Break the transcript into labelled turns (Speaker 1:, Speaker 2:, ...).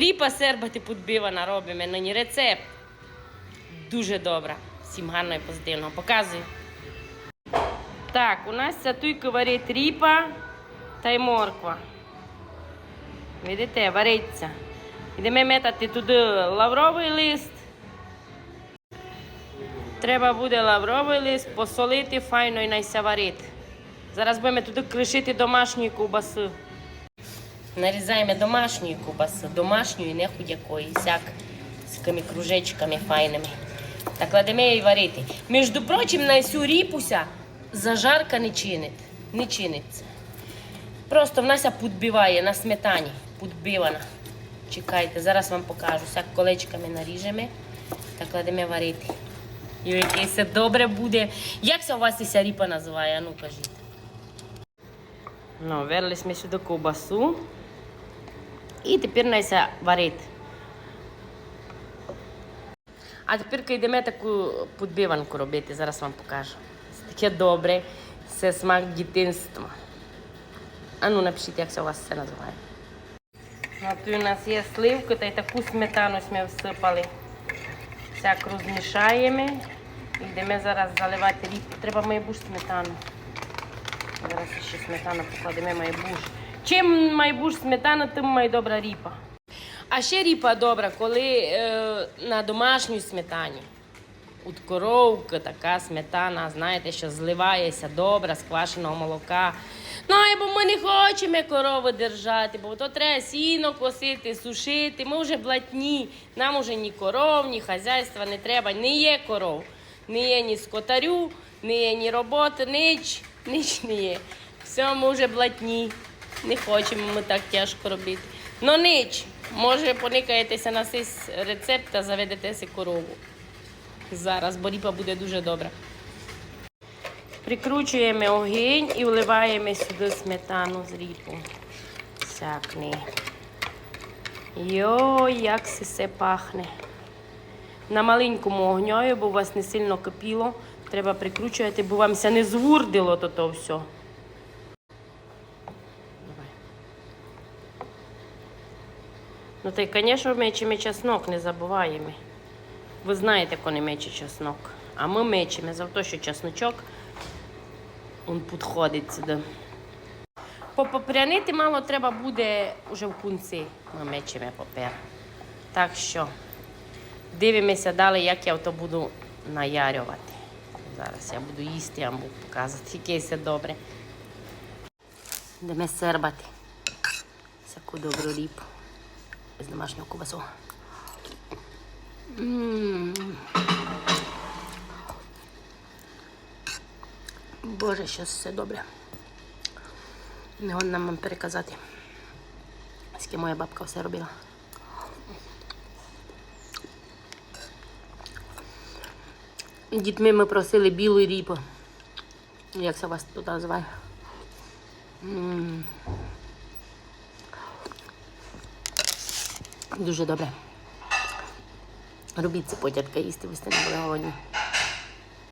Speaker 1: Ріпа сербати підбивана робимо. Нині рецепт. Дуже добра. Всім гарно і позитивно. Показую. Так, у нас ця варить ріпа та й морква. Видите, вариться. Йдемо метати туди лавровий лист. Треба буде лавровий лист, посолити файно і найся варити. Зараз будемо туди кришити домашньої ковбаси. Нарізаємо домашньої ковбаси, домашньої, не худякої, сяк з такими кружечками файними. Та кладемо її варити. Між прочим, на всю ріпуся зажарка не чинить. Не чиниться. Просто в Нася підбиває на сметані. Підбивана. Чекайте, зараз вам покажу. Сяк колечками наріжемо та кладемо варити. І яке все добре буде. Як це у вас ця ріпа називає? Ну кажіть. Ну, верли ми сюди ковбасу. І тепер найся варити. А тепер йдемо таку підбиванку робити, зараз вам покажу. Це таке добре, це смак дитинства. А ну напишіть, як це у вас це називає. Ну, тут у нас є сливки, та й таку сметану ми всипали. Всяк розмішаємо. І йдемо зараз заливати рібку. Треба майбуш сметану. Зараз ще сметану покладемо майбуш. Чим майбуш сметана, тим має добра ріпа. А ще ріпа добра, коли е, на домашній сметані. От коровка, така сметана, знаєте, що зливається добра з квашеного молока. Ну, бо ми не хочемо корови держати, бо то треба сіно косити, сушити. Ми вже блатні, нам уже ні коров, ні хазяйства не треба. Не є коров, не є ні скотарю, не є ні роботи, ніч, ніч не є. Все, ми вже блатні. Не хочемо ми так тяжко робити. Ну ніч, може поникаєтеся на цей рецепт та заведетеся корову. Зараз, бо ріпа буде дуже добра. Прикручуємо огінь і вливаємо сюди сметану з ріпу. Сякни. Йой, як це все пахне. На маленькому огню, бо у вас не сильно кипіло. Треба прикручувати, бо вам ся не звурдило то все. Ну та й, звісно, мечемо чеснок, не забуваємо. Ви знаєте, коли мече чеснок. А ми мечемо за те, що чесночок він підходить сюди. Попрянити мало треба буде вже в кінці. Ми мечемо папер. Так що дивимося далі, як я то буду наярювати. Зараз я буду їсти, я вам буду показувати, яке все добре. Йдемо сербати. Всяку добру ріпу з домашнього кубасу. Боже, що все добре. Не годна вам переказати. Скільки моя бабка все робила. Дітьми ми просили білу ріпу. Як це вас тут називає? Дуже добре. Робіть це потятка їсти, ви не були голодні.